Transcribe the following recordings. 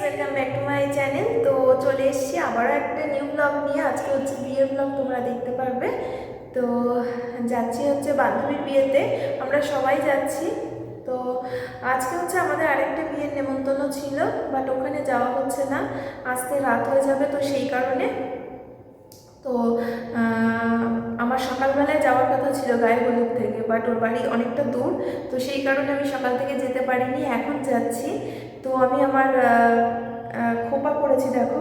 Welcome back to my channel তো চলে এসেছি আবারও একটা নিউ ব্লগ নিয়ে। আজকে হচ্ছে বিয়ের ব্লগ তোমরা দেখতে পারবে। তো যাচ্ছি হচ্ছে বান্ধবীর বিয়েতে। আমরা সবাই যাচ্ছি। তো আজকে হচ্ছে আমাদের আরেকটা বিয়ের নেমন্তন্ন ছিল বাট ওখানে যাওয়া হচ্ছে না। আসতে রাত হয়ে যাবে তো সেই কারণে। তো আমার সকালবেলায় যাওয়ার কথা ছিল গায়ে হলুদ থেকে বাট ওর বাড়ি অনেকটা দূর, তো সেই কারণে আমি সকাল থেকে যেতে পারিনি। এখন যাচ্ছি। তো আমি আমার খোপা করেছি দেখো।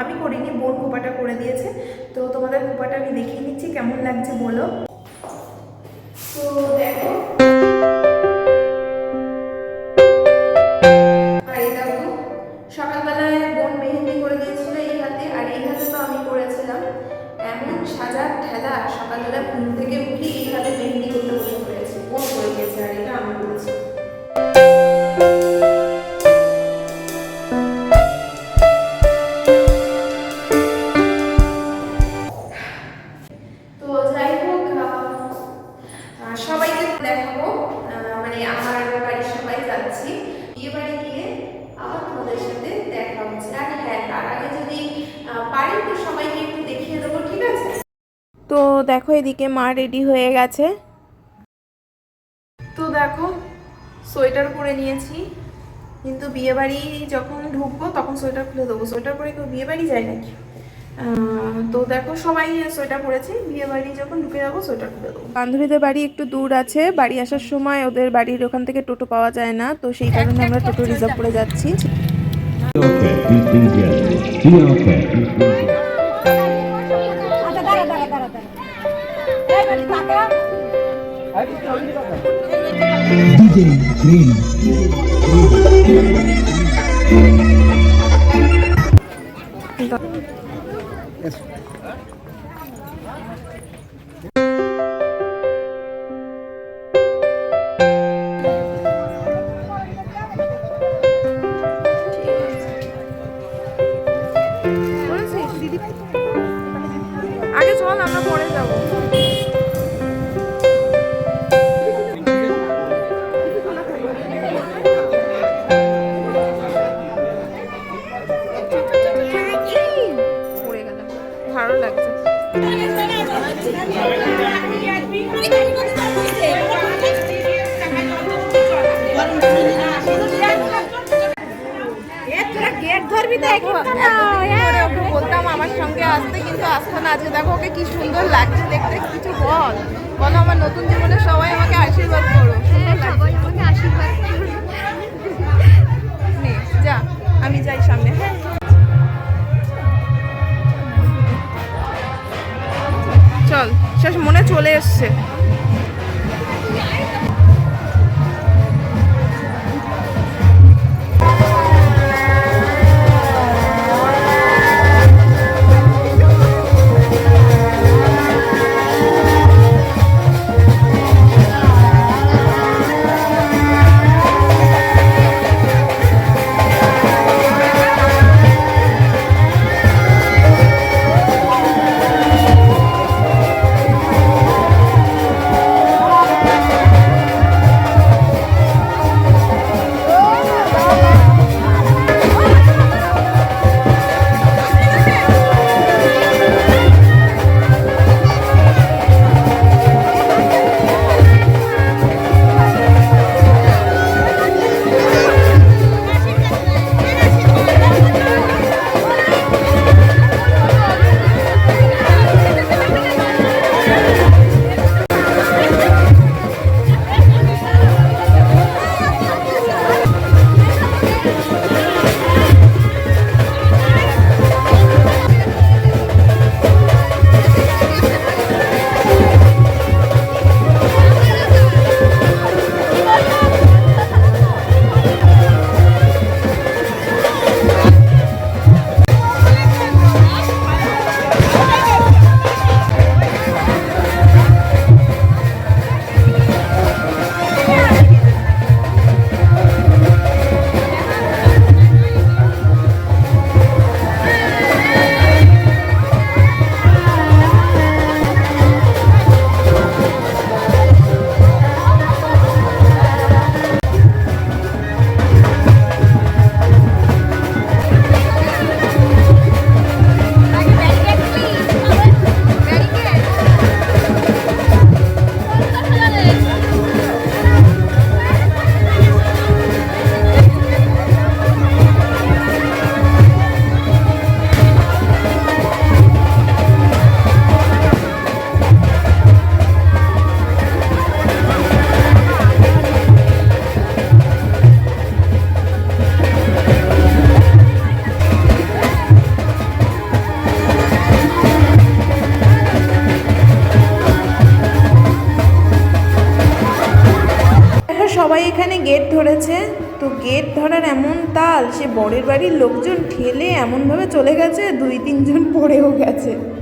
আমি করিনি, বোন খোপাটা করে দিয়েছে। তো তোমাদের খোপাটা আমি দেখিয়ে নিচ্ছি কেমন লাগছে বলো। তো সবাইকে একটু দেখিয়ে দেবো ঠিক আছে? তো দেখো এদিকে মা রেডি হয়ে গেছে। তো দেখো সোয়েটার পরে নিয়েছি। কিন্তু বিয়ে বাড়ি যখন ঢুকবো তখন সোয়েটার খুলে দেবো। সোয়েটার পরে কেউ বিয়ে বাড়ি যায় নাকি? তো দেখো সবাই সোয়েটার পরেছি। বিয়ে বাড়ি যখন ঢুকে যাব সোয়েটার খুলে দেবো। বান্ধবীদের বাড়ি একটু দূর আছে। বাড়ি আসার সময় ওদের বাড়ির ওখান থেকে টোটো পাওয়া যায় না। তো সেই কারণে আমরা টোটো রিজার্ভ করে যাচ্ছি। DJ Green. দিদি আগে চল আমরা পরে যাব বলতাম আমার সঙ্গে আসতে কিন্তু আসতো না আজকে দেখো ওকে কি সুন্দর লাগছে দেখতে কিছু বল। বলো আমার নতুন জীবনে সবাই আমাকে আশীর্বাদ করো। সুন্দর লাগছে নে, গেট ধরেছে। তো গেট ধরার এমন তাল, সে বরের বাড়ির লোকজন ঠেলে এমনভাবে চলে গেছে, দুই তিনজন পড়েও গেছে।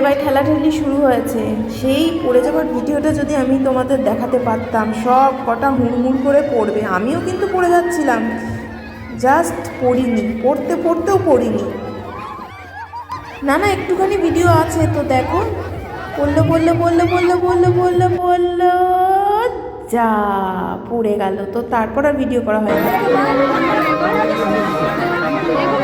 এবার খেলাঠেলি শুরু হয়েছে। সেই পড়ে যাওয়ার ভিডিওটা যদি আমি তোমাদের দেখাতে পারতাম, সব কটা হুড়মুড় করে পড়বে। আমিও কিন্তু পড়ে যাচ্ছিলাম। জাস্ট পড়িনি, পড়তে পড়তেও পড়িনি। না না, একটুখানি ভিডিও আছে তো দেখো। পড়ল পড়ল পড়ল পড়ল পড়ল পড়ল পড়ল, যা পড়ে গেল। তো তারপর আর ভিডিও করা হয়নি। তো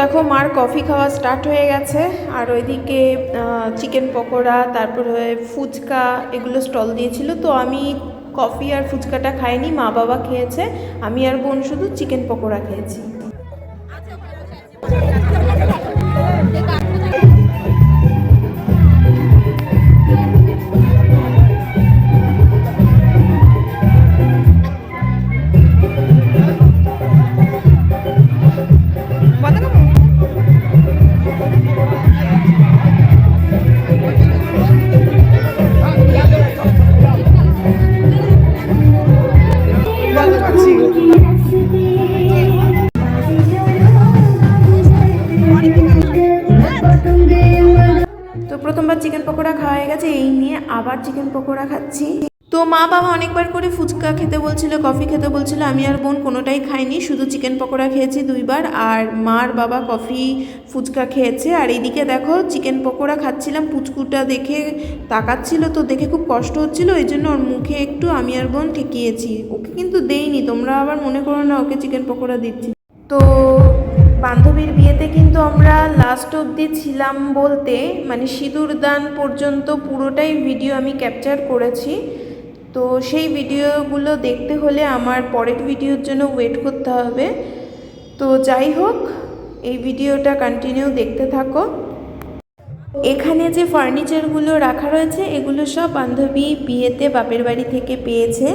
দেখো, মার কফি খাওয়া স্টার্ট হয়ে গেছে। আর ওইদিকে চিকেন পকোড়া, তারপরে ফুচকা, এগুলো স্টল দিয়েছিল। তো আমি কফি আর ফুচকাটা খাইনি, মা বাবা খেয়েছে, আমি আর বোন শুধু চিকেন পকোড়া খেয়েছি। গেছে এই নিয়ে আবার চিকেন পকোড়া খাচ্ছি। তো মা বাবা অনেকবার করে ফুচকা খেতে বলছিল কফি খেতে বলছিল, আমি আর বোন কোনোটাই খাইনি, শুধু চিকেন পকোড়া খেয়েছি দুইবার, আর মার বাবা কফি ফুচকা খেয়েছে। আর এইদিকে দেখো চিকেন পকোড়া খাচ্ছিলাম, পুচকুটা দেখে তাকাচ্ছিল, তো দেখে খুব কষ্ট হচ্ছিল ওই জন্য ওর মুখে একটু আমি আর বোন ঠেকিয়েছি। ওকে কিন্তু দেইনি, তোমরা আবার মনে করো না, ওকে চিকেন পকোড়া দিচ্ছি। তো বান্ধবীর বিয়েতে কিন্তু আমরা লাস্ট অবধি ছিলাম বলতে মানে সিঁদুর দান পর্যন্ত পুরোটাই ভিডিও আমি ক্যাপচার করেছি। তো সেই ভিডিওগুলো দেখতে হলে আমার পরের ভিডিওর জন্য ওয়েট করতে হবে। তো যাই হোক, এই ভিডিওটা কন্টিনিউ দেখতে থাকো। এখানে যে ফার্নিচারগুলো রাখা রয়েছে, এগুলো সব বান্ধবী বিয়েতে বাপের বাড়ি থেকে পেয়েছে।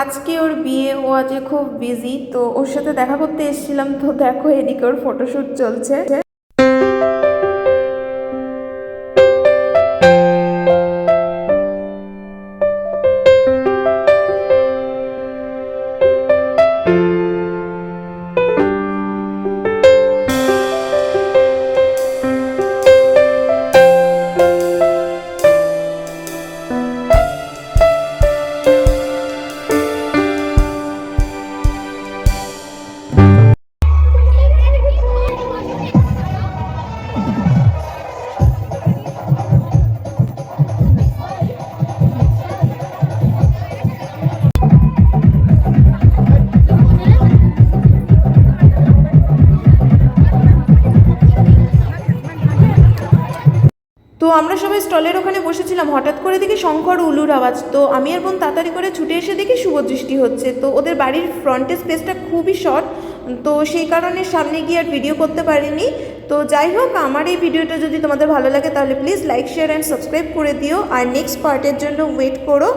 আজকে ওর বিয়ে ও আজকে খুব বিজি তো ওর সাথে দেখা করতে এসেছিলাম, তো দেখো এদিকে ওর ফটোশ্যুট চলছে। আমরা সবাই স্টলের ওখানে বসেছিলাম, হঠাৎ করে দেখি শঙ্কর উলুর আওয়াজ। তো আমি আর বোন তাড়াতাড়ি করে ছুটে এসে দেখি শুভদৃষ্টি হচ্ছে। তো ওদের বাড়ির ফ্রন্টের স্পেসটা খুবই শর্ট, তো সেই কারণে সামনে গিয়ে আর ভিডিও করতে পারিনি। তো যাই হোক, আমার এই ভিডিওটা যদি তোমাদের ভালো লাগে তাহলে please like share and subscribe করে দিও। আর নেক্সট পার্টের জন্য ওয়েট করো।